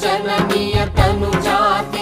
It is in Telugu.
जननीय तनुजाति